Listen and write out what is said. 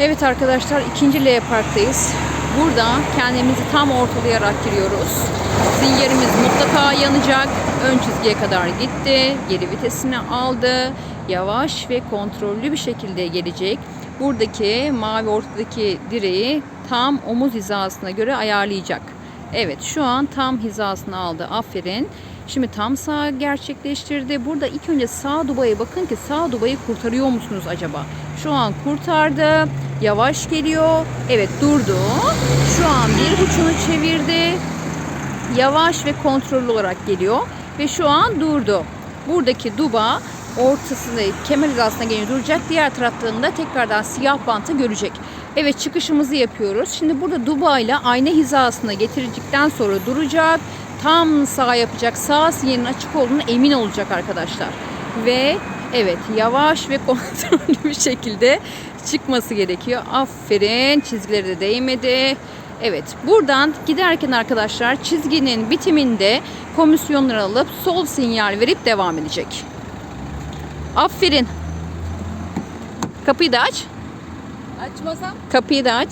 Evet arkadaşlar ikinci L parktayız. Burada kendimizi tam ortalayarak giriyoruz. Sinyalimiz mutlaka yanacak. Ön çizgiye kadar gitti. Geri vitesini aldı. Yavaş ve kontrollü bir şekilde gelecek. Buradaki mavi ortadaki direği tam omuz hizasına göre ayarlayacak. Evet şu an tam hizasını aldı. Aferin. Şimdi tam sağ gerçekleştirdi. Burada ilk önce sağ dubaya bakın ki sağ dubayı kurtarıyor musunuz acaba? Şu an kurtardı. Yavaş geliyor. Evet durdu. Şu an bir uçunu çevirdi. Yavaş ve kontrollü olarak geliyor. Ve şu an durdu. Buradaki duba ortasında kemer hizasına gelince duracak. Diğer taraflarında tekrardan siyah bantı görecek. Evet çıkışımızı yapıyoruz. Şimdi burada duba ile ayna hizasına getirdikten sonra duracak. Tam sağ yapacak. Sağ sinyalin açık olduğunu emin olacak arkadaşlar. Ve evet yavaş ve kontrollü bir şekilde çıkması gerekiyor. Aferin çizgileri de değmedi. Evet buradan giderken arkadaşlar çizginin bitiminde komisyonları alıp sol sinyal verip devam edecek. Aferin. Kapıyı da aç. Açmasam Kapıyı da aç.